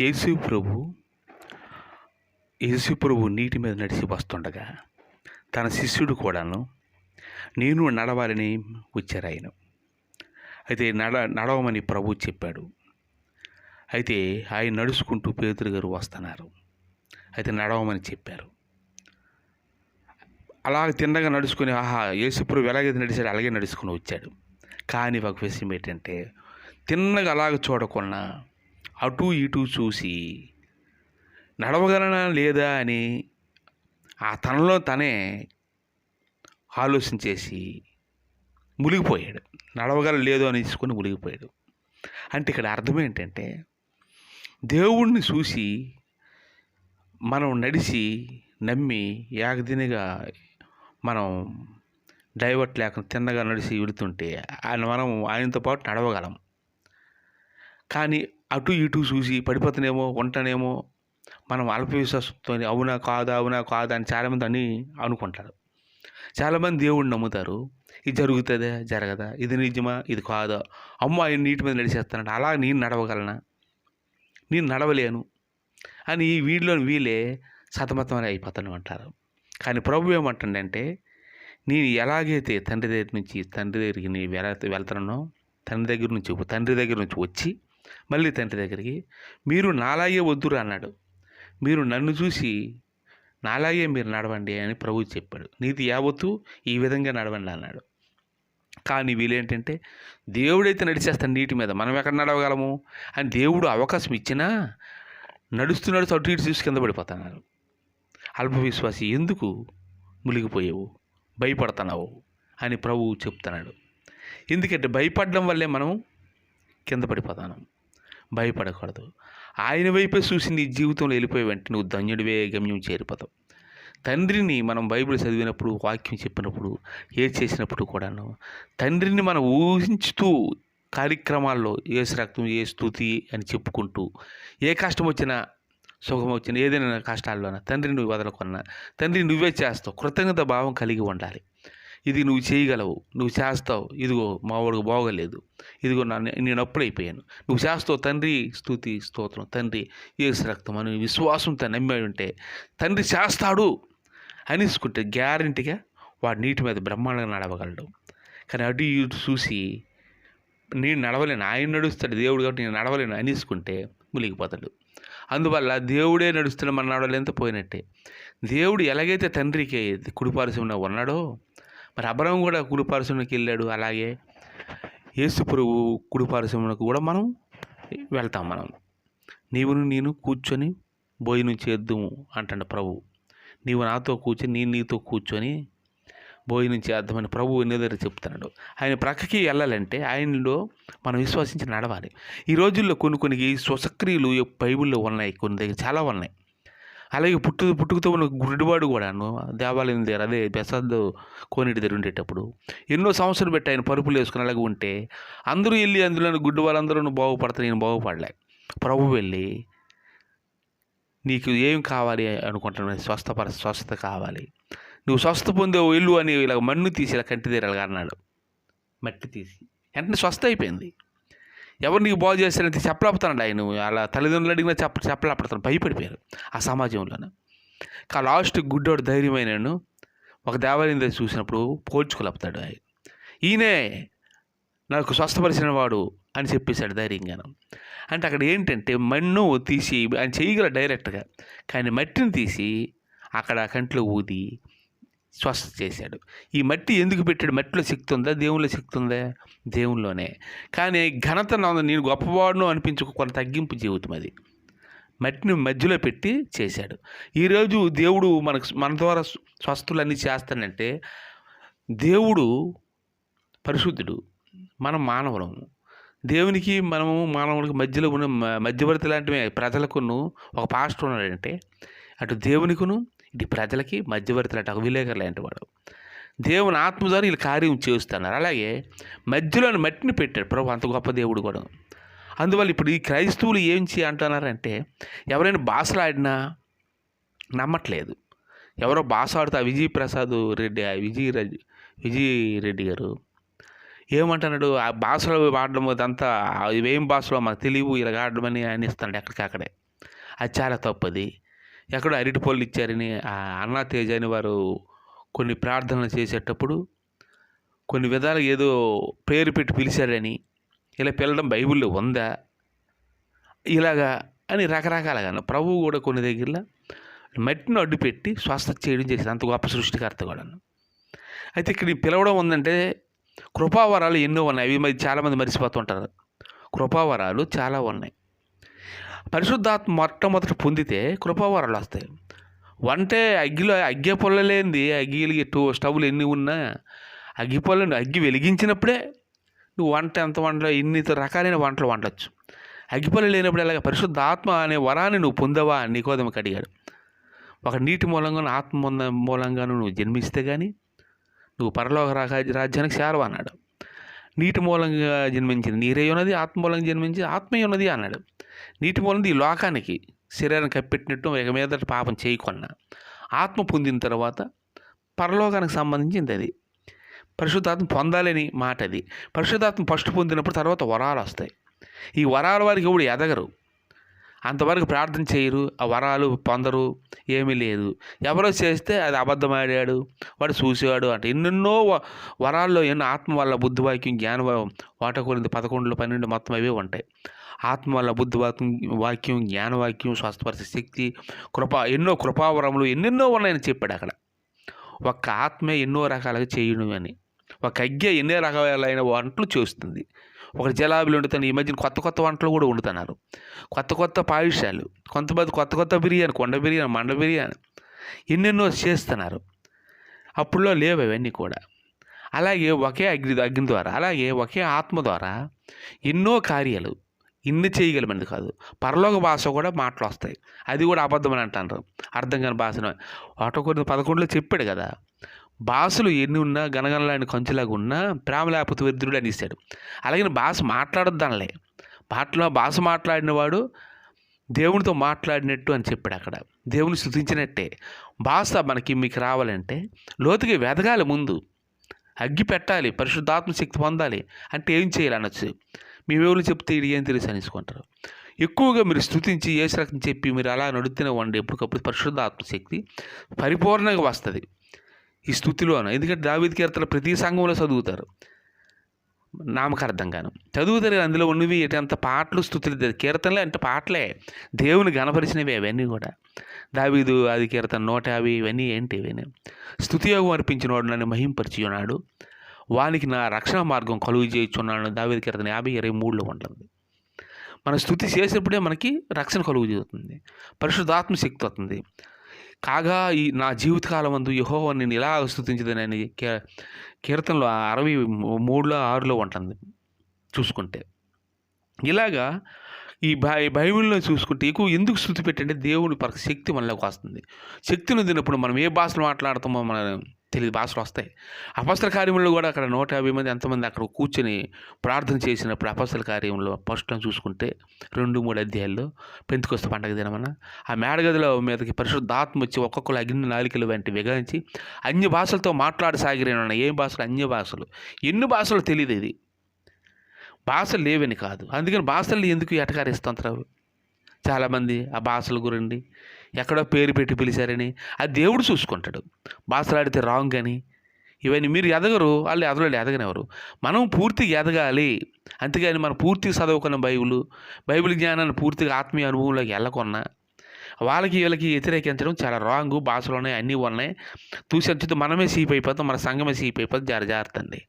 యేసు ప్రభు యేసు ప్రభు నీటి మీద నడిచి వస్తుండగా తన శిష్యుడు కూడాను నేను నడవాలని వచ్చారు ఆయన. అయితే నడ నడవమని ప్రభు చెప్పాడు. అయితే ఆయన నడుచుకుంటూ పేదరు గారు వస్తున్నారు. అయితే నడవమని చెప్పారు. అలా తిన్నగా నడుచుకుని ఆహా యేసుప్రభు ఎలాగైతే నడిచాడు అలాగే నడుచుకుని వచ్చాడు. కానీ ఒక విషయం ఏంటంటే తిన్నగా అలాగ చూడకుండా అటు ఇటు చూసి నడవగలనా లేదా అని ఆ తనలో తనే ఆలోచించేసి మునిగిపోయాడు. నడవగల లేదు అని తీసుకొని మునిగిపోయాడు. అంటే ఇక్కడ అర్థం ఏంటంటే దేవుణ్ణి చూసి మనం నడిచి నమ్మి ఏకదినిగా మనం డైవర్ట్ లేకుండా తిన్నగా నడిచి వెళుతుంటే ఆయన మనం ఆయనతో పాటు నడవగలం. కానీ అటు ఇటు చూసి పడిపోతానేమో ఉంటానేమో మనం అల్ప విశ్వాసంతో అవునా కాదా అవునా కాదా అని చాలామంది అని అనుకుంటారు. చాలామంది దేవుడిని నమ్ముతారు. ఇది జరుగుతుందా? జరగదా? ఇది నిజమా? ఇది కాదా? అమ్మ ఆయన నీటి మీద నడిచేస్తానంట అలా నేను నడవగలనా? నేను నడవలేను అని ఈ వీళ్ళే సతమతం అయిపోతాను అంటారు కానీ ప్రభు ఏమంటుండంటే నేను ఎలాగైతే తండ్రి దగ్గర నుంచి తండ్రి దగ్గరికి నీ వెళ వెళ్తున్నానో తండ్రి దగ్గర నుంచి తండ్రి దగ్గర నుంచి వచ్చి మళ్ళీ తండ్రి దగ్గరికి మీరు నాలాగే వద్దురు అన్నాడు. మీరు నన్ను చూసి నాలాగే మీరు నడవండి అని ప్రభు చెప్పాడు. నీది యావత్తు ఈ విధంగా నడవండి అన్నాడు. కానీ వీలేంటంటే దేవుడైతే నడిచేస్తాడు నీటి మీద మనం ఎక్కడ నడవగలము? అని దేవుడు అవకాశం ఇచ్చినా నడుస్తున్నాడు అటు ఇటు చూసి కింద పడిపోతున్నారు అల్పవిశ్వాసి ఎందుకు మునిగిపోయావు? భయపడుతున్నావు? అని ప్రభువు చెప్తున్నాడు. ఎందుకంటే భయపడడం వల్లే మనం కింద పడిపోతాను భయపడకూడదు. ఆయన వైపే చూసి నీ జీవితంలో వెళ్ళిపోయి వెంటనే నువ్వు ధన్యుడివే గమ్యం చేరిపోతావు. తండ్రిని మనం బైబిల్ చదివినప్పుడు వాక్యం చెప్పినప్పుడు ఏ చేసినప్పుడు కూడాను తండ్రిని మనం ఊహించుతూ కార్యక్రమాల్లో ఏ రక్తం ఏ స్థుతి అని చెప్పుకుంటూ ఏ కష్టం వచ్చినా సుఖం వచ్చినా ఏదైనా కష్టాల్లోనా తండ్రిని నువ్వు వదలకున్నా తండ్రి నువ్వే చేస్తావు. కృతజ్ఞత భావం కలిగి ఉండాలి. ఇది నువ్వు చేయగలవు నువ్వు చేస్తావు ఇదిగో మా వాడికి బాగోలేదు ఇదిగో నా నేను అప్పుడైపోయాను. నువ్వు చేస్తావు తండ్రి స్థుతి స్తోత్రం. తండ్రి ఏసు రక్తం అని విశ్వాసంతో నమ్మాడు ఉంటే తండ్రి చేస్తాడు అనేసుకుంటే గ్యారంటీగా వాడు నీటి మీద బ్రహ్మాండంగా నడవగలడు. కానీ అటు ఇటు చూసి నేను నడవలేను ఆయన నడుస్తాడు దేవుడు కాబట్టి నేను నడవలేను అనేసుకుంటే మునిగిపోతాడు. అందువల్ల దేవుడే నడుస్తున్న మన నడవలేంత పోయినట్టే. దేవుడు ఎలాగైతే తండ్రికి కుడిపారసంలో ఉన్నాడో మరి అబ్రహం కూడా కుడిపారసంలోకి వెళ్ళాడు. అలాగే యేసు ప్రభు కుడిపారసంలోకి కూడా మనం వెళ్తాం మనం. నీవును నేను కూర్చొని భోజనం చేద్దుము అంటాడు ప్రభు. నీవు నాతో కూర్చొని నేను నీతో కూర్చొని భోజనం చేద్దామని ప్రభువు ఎన్నోదరి చెప్తున్నాడు. ఆయన ప్రక్కకి వెళ్ళాలంటే ఆయనలో మనం విశ్వసించి నడవాలి. ఈ రోజుల్లో కొన్ని కొన్ని స్వసక్రియలు బైబిల్లో ఉన్నాయి కొన్ని దగ్గర చాలా ఉన్నాయి. అలాగే పుట్టు పుట్టుకతో ఉన్న గుడ్డివాడు కూడాను దేవాలయం దగ్గర అదే ప్రసాద్ కోనేటి దగ్గర ఉండేటప్పుడు ఎన్నో సంవత్సరాలు పెట్టి ఆయన పరుపులు వేసుకుని అలాగే ఉంటే అందరూ వెళ్ళి అందులో గుడ్డి వాళ్ళందరూ బాగుపడతారు. నేను బాగుపడలే. ప్రభు వెళ్ళి నీకు ఏం కావాలి అనుకుంటున్నాను స్వస్థపర స్వస్థత కావాలి. నువ్వు స్వస్థ పొందేవు ఇల్లు అని ఇలా మన్ను తీసి ఇలా కంటి తీరాలి అన్నాడు. మట్టి తీసి. వెంటనే స్వస్థ అయిపోయింది. ఎవరు నీకు బాగు చేస్తారంటే చెప్పలేపుతున్నాడు ఆయన. అలా తల్లిదండ్రులు అడిగినా చెప్ప చెప్పలేపడతాను భయపడిపోయారు ఆ సమాజంలోనే. కా లాస్ట్ గుడ్డోడు ధైర్యమైనను ఒక దేవాలయం దగ్గర చూసినప్పుడు పోల్చుకోలేపుతాడు ఆయన. ఈయనే నాకు స్వస్థపరిచిన వాడు అని చెప్పేశాడు ధైర్యంగాను. అంటే అక్కడ ఏంటంటే మన్ను తీసి ఆయన చేయగల డైరెక్ట్గా కానీ మట్టిని తీసి అక్కడ కంట్లో ఊది స్వస్థ చేశాడు. ఈ మట్టి ఎందుకు పెట్టాడు? మట్టిలో శక్తి ఉందా? దేవునిలో శక్తి ఉందా? దేవునిలోనే కానీ ఘనత నా నేను గొప్పవాడును అనిపించుకో కొంత తగ్గింపు జీవితం అది. మట్టిని మధ్యలో పెట్టి చేశాడు. ఈరోజు దేవుడు మనకు మన ద్వారా స్వస్థులన్నీ చేస్తానంటే దేవుడు పరిశుద్ధుడు మనం మానవులము. దేవునికి మనము మానవునికి మధ్యలో ఉన్న మధ్యవర్తి లాంటివి ప్రజలకును ఒక పాస్టర్ ఉన్నాడంటే అటు దేవునికును ఇది ప్రజలకి మధ్యవర్తి లాంటి ఒక విలేకరు లాంటి వాడు. దేవుని ఆత్మ ద్వారా వీళ్ళు కార్యం చేస్తున్నారు. అలాగే మధ్యలోని మట్టిని పెట్టాడు ప్రభు అంత గొప్ప దేవుడు కూడా. అందువల్ల ఇప్పుడు ఈ క్రైస్తవులు ఏం చేయంటున్నారంటే ఎవరైనా భాషలాడినా నమ్మట్లేదు. ఎవరో భాష ఆడుతా విజయ్ ప్రసాద్ రెడ్డి ఆ విజయ్ రెడ్డి విజయ్ రెడ్డి గారు ఏమంటున్నాడు? ఆ భాషలో ఆడడం అదంతా ఇవేం భాషలో మనకు తెలియవు ఇలా ఆడడం అని ఆయన ఇస్తున్నాడు ఎక్కడికక్కడే. అది చాలా తప్పది. ఎక్కడో అరటి పళ్ళు ఇచ్చారని ఆ అన్నా తేజ అని వారు కొన్ని ప్రార్థనలు చేసేటప్పుడు కొన్ని విధాలుగా ఏదో పేరు పెట్టి పిలిచారని ఇలా పిలడం బైబిల్లో ఉందా? ఇలాగా అని రకరకాలుగా ప్రభువు కూడా కొన్ని దగ్గరలో మట్టిని అడ్డు పెట్టి చేయడం చేసింది అంత గొప్ప సృష్టికర్త కూడా అయితే ఇక్కడ ఈ పిలవడం ఉందంటే కృపావరాలు ఎన్నో ఉన్నాయి. అవి మరి చాలామంది మర్చిపోతుంటారు. కృపావరాలు చాలా ఉన్నాయి. పరిశుద్ధాత్మ మొట్టమొదట పొందితే కృపావరాలు వస్తాయి. వంటే అగ్గిలో అగ్గి పొల్లలేంది అగ్గిలు టూ స్టవ్లు ఎన్ని ఉన్నా అగ్గి పొల్లని అగ్గి వెలిగించినప్పుడే నువ్వు వంట ఎంత వంటలో ఎన్ని రకాలైన వంటలు వండొచ్చు. అగ్గిపల్లి లేనప్పుడు ఇలాగ పరిశుద్ధ ఆత్మ అనే వరాన్ని నువ్వు పొందవా అని నికోదమకి అడిగాడు. ఒక నీటి మూలంగా ఆత్మ మూలంగాను నువ్వు జన్మిస్తే కానీ నువ్వు పరలోక రాజ్యానికి చేరవు అన్నాడు. నీటి మూలంగా జన్మించింది నీరే ఉన్నది ఆత్మ మూలంగా జన్మించి ఆత్మీయ ఉన్నది అన్నాడు. నీటి మూలంది ఈ లోకానికి శరీరాన్ని కప్పెట్టినట్టు ఇక మీద పాపం చేయకున్నా. ఆత్మ పొందిన తర్వాత పరలోకానికి సంబంధించింది అది. పరిశుద్ధాత్మ పొందాలని మాట అది పరిశుద్ధాత్మ ఫస్ట్ పొందినప్పుడు తర్వాత వరాలు వస్తాయి. ఈ వరాల వారికి ఎవడు ఎదగరు. అంతవరకు ప్రార్థన చేయరు ఆ వరాలు పొందరు ఏమీ లేదు. ఎవరో చేస్తే అది అబద్ధమాడాడు వాడు చూసేవాడు అంటే. ఎన్నెన్నో వరాల్లో ఎన్నో ఆత్మ వల్ల బుద్ధివాక్యం జ్ఞాన వాటకూరింది పదకొండులో పన్నెండు మొత్తం అవే ఉంటాయి. ఆత్మ వల్ల బుద్ధివాక్యం వాక్యం జ్ఞానవాక్యం స్వస్థపరిచే శక్తి కృప ఎన్నో కృపావరములు ఎన్నెన్నో ఉన్నాయని చెప్పాడు అక్కడ. ఒక్క ఆత్మే ఎన్నో రకాలుగా చేయడం అని ఒక అగ్గి ఎన్నో రకాలైన వంటలు చేస్తుంది. ఒక జలాబీలు వండుతాను. ఈ మధ్యన కొత్త కొత్త వంటలు కూడా వండుతున్నారు. కొత్త కొత్త పాయుష్యాలు కొంతమంది కొత్త కొత్త బిర్యానీ కొండ బిర్యానీ మండ బిర్యానీ ఎన్నెన్నో చేస్తున్నారు. అప్పుడులో లేవు అవన్నీ కూడా. అలాగే ఒకే అగ్ని అగ్ని ద్వారా అలాగే ఒకే ఆత్మ ద్వారా ఎన్నో కార్యాలు ఇన్ని చేయగలమంది కాదు. పరలోక భాష కూడా మాటలు వస్తాయి. అది కూడా అబద్ధం అని అంటారు అర్థం కాని భాషను ఒకటో కొన్ని పదకొండులో చెప్పాడు కదా. భాషలు ఎన్ని ఉన్నా గనగనలాంటి కంచులాగా ఉన్నా ప్రేమ లేకపోతే వృద్ధుడు అని ఇస్తాడు. అలాగే భాష మాట్లాడొద్దనలే మాటలో భాష మాట్లాడినవాడు దేవునితో మాట్లాడినట్టు అని చెప్పాడు అక్కడ. దేవుని స్థుతించినట్టే భాష మనకి మీకు రావాలంటే లోతుగా వెదగాలి ముందు. అగ్గి పెట్టాలి పరిశుద్ధాత్మ శక్తి పొందాలి అంటే ఏం చేయాలి అనొచ్చు. మీ ఎవరు చెప్తే ఇది ఏం తెలుసు అనేసుకుంటారు. ఎక్కువగా మీరు స్థుతించి ఏ రకం చెప్పి మీరు అలా నడుస్తూనే ఉండి ఎప్పటికప్పుడు పరిశుద్ధాత్మ శక్తి పరిపూర్ణంగా వస్తుంది. ఈ స్థుతిలోన ఎందుకంటే దావిద్ కీర్తన ప్రతి సంఘంలో చదువుతారు. నామకార్థంగాను. చదువుతారు కదా, అందులో ఉన్నవి అంత పాటలు స్థుతులు కీర్తనలే అంటే పాటలే. దేవుని గణపరిచినవి అవన్నీ కూడా. దావీదు ఆది కీర్తన నూట యాభై ఇవన్నీ ఏంటి ఇవన్నీ? స్థుతియోగం అర్పించినవాడు నన్ను మహింపరిచి ఉన్నాడు వానికి నా రక్షణ మార్గం కలుగు చేయించున్నాను దావీదు కీర్తన యాభై ఇరవై మూడులో ఉంటుంది. మన స్థుతి చేసేప్పుడే మనకి రక్షణ కలుగు చేస్తుంది. పరిశుద్ధాత్మ శక్తి వస్తుంది. కాగా ఈ నా జీవితకాలం అందు యహోవ నేను ఇలా స్థుతించదనని కీ కీర్తనలో అరవై మూడులో ఆరులో ఉంటుంది చూసుకుంటే. ఇలాగా ఈ బై బైబిల్లో చూసుకుంటే ఎక్కువ ఎందుకు స్థుతి పెట్టంటే దేవుని పర శక్తి మనలోకి వస్తుంది. శక్తిని వదిలినప్పుడు మనం ఏ భాషలు మాట్లాడుతామో మన తెలియదు భాషలు వస్తాయి. అపస్తల కార్యంలో కూడా అక్కడ నూట యాభై మంది ఎంతమంది అక్కడ కూర్చొని ప్రార్థన చేసినప్పుడు అపస్తల కార్యంలో ఫస్ట్లో చూసుకుంటే రెండు మూడు అధ్యాయాల్లో పెంతుకొస్త పండగ దినమన ఆ మేడగదిలో మీదకి పరిశుద్ధాత్మ వచ్చి ఒక్కొక్కరు అగ్ని నాలికలు వంటి విగాంచి అన్య భాషలతో మాట్లాడసాగిరేనన్న ఏ భాషలు? అన్య భాషలు. ఎన్ని భాషలు తెలియదు ఇది. భాషలు లేవని కాదు. అందుకని భాషలు ఎందుకు ఎటకారిస్తుంటారు చాలామంది ఆ భాషల గురండి ఎక్కడో పేరు పెట్టి పిలిచారని. అది దేవుడు చూసుకుంటాడు. బాసలాడితే రాంగ్ అని. ఇవన్నీ మీరు ఎదగరు వాళ్ళు ఎదగలేదు ఎదగనివ్వరు. మనం పూర్తిగా ఎదగాలి. అంతేగాని మనం పూర్తిగా చదువుకున్న బైబిల్ బైబిల్ జ్ఞానాన్ని పూర్తిగా ఆత్మీయ అనుభవంలోకి వెళ్ళకున్నా వాళ్ళకి వీళ్ళకి వ్యతిరేకించడం చాలా రాంగ్. భాషలు ఉన్నాయి అన్నీ ఉన్నాయి. చూసి మనమే సీప్ అయిపోతాం మన సంఘమే సీప్ అయిపోతుంది జాగ్రత్త అండి.